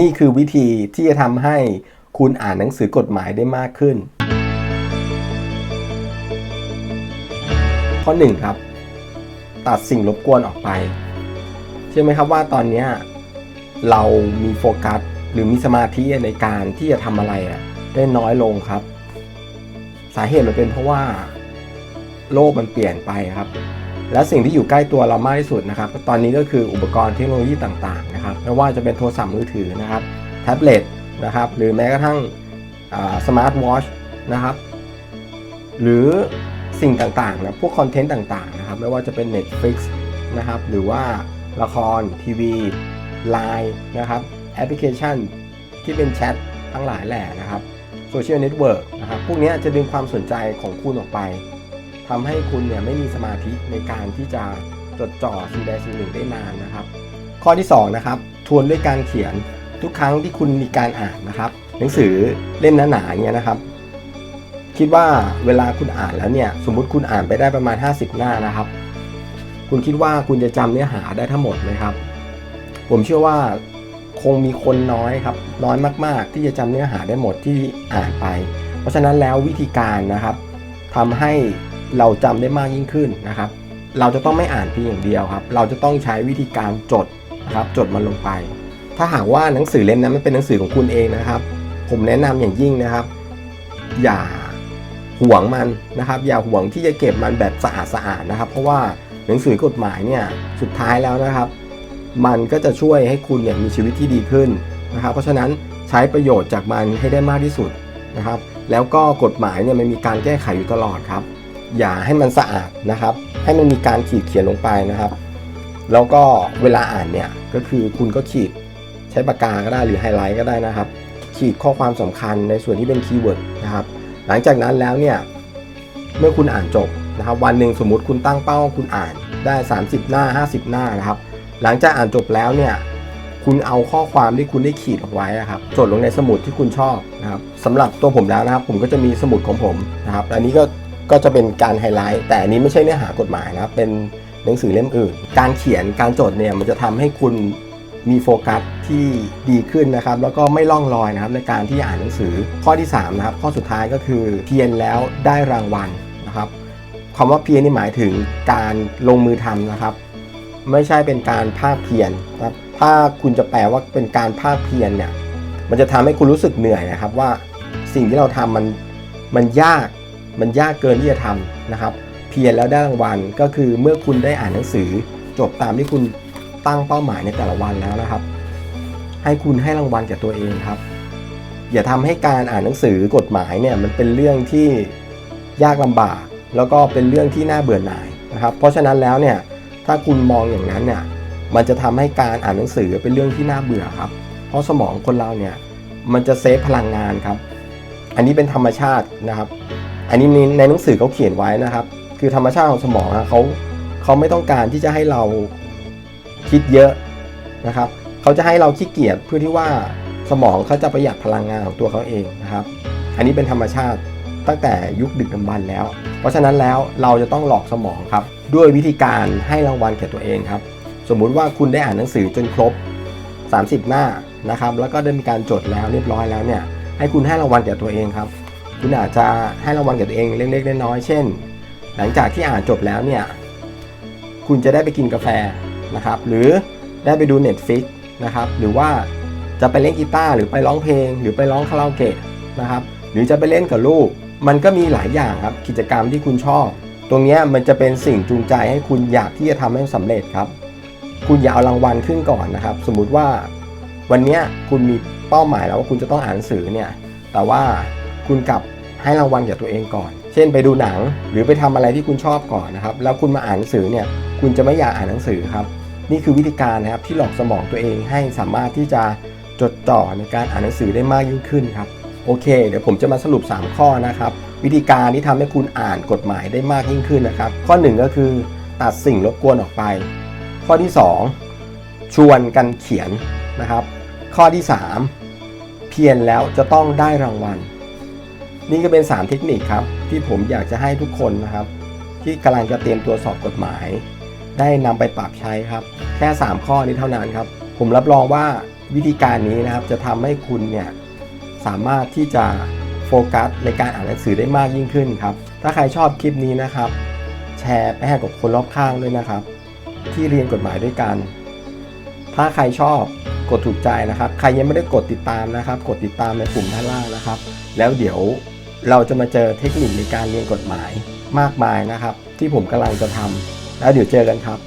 นี่คือวิธีที่จะทำให้คุณอ่านหนังสือกฎหมายได้มากขึ้น ข้อ1ครับ ตัดสิ่งรบกวนออกไป เชื่อไหมครับว่าตอนนี้เรามีโฟกัสหรือมีสมาธิในการที่จะทำอะไรอะได้น้อยลงครับ สาเหตุมันเป็นเพราะว่า โลกมันเปลี่ยนไปครับ และสิ่งที่อยู่ใกล้ตัวเรามากที่สุดนะครับ ตอนนี้ก็คืออุปกรณ์เทคโนโลยีต่างๆ นะครับไม่ว่าจะเป็นโทรศัพท์มือถือนะครับแท็บเล็ตนะครับหรือแม้กระทั่งสมาร์ทวอชนะครับหรือสิ่งต่างๆนะพวกคอนเทนต์ต่างๆนะครับไม่ว่าจะเป็น Netflix นะครับหรือว่าละครทีวี Line นะครับแอปพลิเคชันที่เป็นแชททั้งหลายแหล่นะครับโซเชียลเน็ตเวิร์กนะครับพวกนี้จะดึงความสนใจของคุณออกไปทำให้คุณเนี่ยไม่มีสมาธิในการที่จะจดจ่อสิ่งใดสิ่งหนึ่งได้นานนะครับ ข้อที่2นะครับทวนด้วยการเขียนทุกครั้งที่คุณมีการอ่านนะครับ หนังสือเล่มหนาๆเนี่ยนะครับ คิดว่าเวลาคุณอ่านแล้วเนี่ย สมมุติคุณอ่านไปได้ประมาณ 50 หน้านะครับ คุณคิดว่าคุณจะจำเนื้อหาได้ทั้งหมดไหมครับ ผมเชื่อว่าคงมีคนน้อยครับ น้อยมาก ๆ ที่จะจำเนื้อหาได้หมดที่อ่านไป เพราะฉะนั้นแล้ววิธีการนะครับทำให้เราจำได้มากยิ่งขึ้นนะครับ เราจะต้องไม่อ่านเพียงอย่างเดียวครับ เราจะต้องใช้วิธีการจด นะครับจดมันลงไป ถ้าหากว่าหนังสือเล่มนั้นมันเป็นหนังสือของคุณเองนะครับ ผมแนะนำอย่างยิ่งนะครับ อย่าห่วงมันนะครับ อย่าห่วงที่จะเก็บมันแบบสะอาดสะอาดนะครับ เพราะว่าหนังสือกฎหมายเนี่ยสุดท้ายแล้วนะครับ มันก็จะช่วยให้คุณเนี่ยมีชีวิตที่ดีขึ้นนะครับ เพราะฉะนั้นใช้ประโยชน์จากมันให้ได้มากที่สุดนะครับ แล้วก็กฎหมายเนี่ยมันมีการแก้ไขอยู่ตลอดครับ อย่าให้มันสะอาดนะครับ ให้มันมีการขีดเขียนลงไปนะครับ แล้วก็เวลาอ่านเนี่ยก็คือคุณก็ขีดใช้ปากกาก็ได้หรือไฮไลท์ก็ได้นะครับ ขีดข้อความสำคัญในส่วนที่เป็นคีย์เวิร์ดนะครับหลังจากนั้นแล้วเนี่ยเมื่อคุณอ่านจบนะครับ วันหนึ่งสมมติคุณตั้งเป้าคุณอ่านได้ 30 หน้า 50 หน้านะครับ หลังจากอ่านจบแล้วเนี่ยคุณเอาข้อความที่คุณได้ขีดออกไว้ครับจดลงในสมุดที่คุณชอบนะครับสำหรับตัวผมแล้วนะครับ ผมก็จะมีสมุดของผมนะครับ อันนี้ก็ก็จะเป็นการไฮไลท์แต่อันนี้ไม่ใช่เนื้อหากฎหมายนะครับเป็น หนังสือเล่มอื่น การเขียนการจดเนี่ยมันจะทำให้คุณมีโฟกัสที่ดีขึ้นนะครับ แล้วก็ไม่ล่องลอยนะครับในการที่อ่านหนังสือข้อที่3นะครับข้อสุดท้ายก็คือเพียรแล้วได้รางวัลนะครับคำว่าเพียรนี่หมายถึงการลงมือทำนะครับ ไม่ใช่เป็นการภาคเพียนะครับถ้าคุณจะแปลว่าเป็นการภาคเพียรเนี่ยมันจะทำให้คุณรู้สึกเหนื่อยนะครับว่าสิ่งที่เราทำมันมันยากมันยากเกินที่จะทำนะครับ พียรแล้วได้รางวัล ก็คือเมื่อคุณได้อ่านหนังสือ จบตามที่คุณตั้งเป้าหมายในแต่ละวันแล้วนะครับ ให้คุณให้รางวัลแก่ตัวเองครับ อย่าทำให้การอ่านหนังสือกฎหมายเนี่ยมันเป็นเรื่องที่ยากลำบาก แล้วก็เป็นเรื่องที่น่าเบื่อหน่ายนะครับ เพราะฉะนั้นแล้วเนี่ยถ้าคุณมองอย่างนั้นเนี่ยมันจะทำให้การอ่านหนังสือเป็นเรื่องที่น่าเบื่อครับ เพราะสมองคนเราเนี่ยมันจะเซฟพลังงานครับ อันนี้เป็นธรรมชาตินะครับ อันนี้ในหนังสือเขาเขียนไว้นะครับ คือธรรมชาติของสมองนะเขาเขาไม่ต้องการที่จะให้เราคิดเยอะนะครับเขาจะให้เราขี้เกียจเพื่อที่ว่าสมองเขาจะประหยัดพลังงานของตัวเขาเองนะครับ อันนี้เป็นธรรมชาติตั้งแต่ยุคดึกดำบรรพ์แล้ว เพราะฉะนั้นแล้วเราจะต้องหลอกสมองครับ ด้วยวิธีการให้รางวัลแก่ตัวเองครับ สมมุติว่าคุณได้อ่านหนังสือจนครบ 30 หน้านะครับ แล้วก็ได้มีการจดแล้วเรียบร้อยแล้วเนี่ยให้คุณให้รางวัลแก่ตัวเองครับ คุณอาจจะให้รางวัลแก่ตัวเองเล็กๆน้อยๆเช่น หลังจากที่อ่านจบแล้วเนี่ยคุณจะได้ไปกินกาแฟนะครับ หรือได้ไปดู Netflix นะครับ หรือว่าจะไปเล่นกีตาร์หรือไปร้องเพลง หรือไปร้องคาราโอเกะนะครับ หรือจะไปเล่นกับลูก มันก็มีหลายอย่างครับกิจกรรมที่คุณชอบ ตรงนี้มันจะเป็นสิ่งจูงใจให้คุณอยากที่จะทำให้สำเร็จครับ คุณอย่าเอารางวัลขึ้นก่อนนะครับ สมมุติว่าวันนี้คุณมีเป้าหมายแล้วว่าคุณจะต้องอ่านหนังสือเนี่ย แต่ว่าคุณกลับให้รางวัลแก่ตัวเองก่อน เช่นไปดูหนังหรือไปทำอะไรที่คุณชอบก่อนนะครับ แล้วคุณมาอ่านหนังสือเนี่ยคุณจะไม่อยากอ่านหนังสือครับ นี่คือวิธีการนะครับที่หลอกสมองตัวเองให้สามารถที่จะจดจ่อในการอ่านหนังสือได้มากยิ่งขึ้นครับโอเค เดี๋ยวผมจะมาสรุป 3 ข้อนะครับ วิธีการที่ทำให้คุณอ่านกฎหมายได้มากยิ่งขึ้นนะครับ ข้อ 1 ก็คือ ตัดสิ่งรบกวนออกไป ข้อที่ 2 ชวนกันเขียนนะครับ ข้อที่ 3 เพียรแล้วจะต้องได้รางวัล นี่ก็เป็น 3 เทคนิคครับ ที่ผมอยากจะให้ทุกคนนะครับ ที่กำลังจะเตรียมตัวสอบกฎหมาย ได้นำไปปรับใช้ครับ แค่ 3 ข้อนี้เท่านั้นครับ ผมรับรองว่าวิธีการนี้นะครับจะทำให้คุณเนี่ยสามารถที่จะโฟกัสในการอ่านหนังสือได้มากยิ่งขึ้นครับ ถ้าใครชอบคลิปนี้นะครับ แชร์ไปให้กับคนรอบข้างด้วยนะครับ ที่เรียนกฎหมายด้วยกัน ถ้าใครชอบกดถูกใจนะครับ ใครยังไม่ได้กดติดตามนะครับ กดติดตามในปุ่มด้านล่างนะครับ แล้วเดี๋ยว เราจะมาเจอเทคนิคในการเรียนกฎหมายมากมายนะครับ ที่ผมกำลังจะทำแล้วเดี๋ยวเจอกันครับ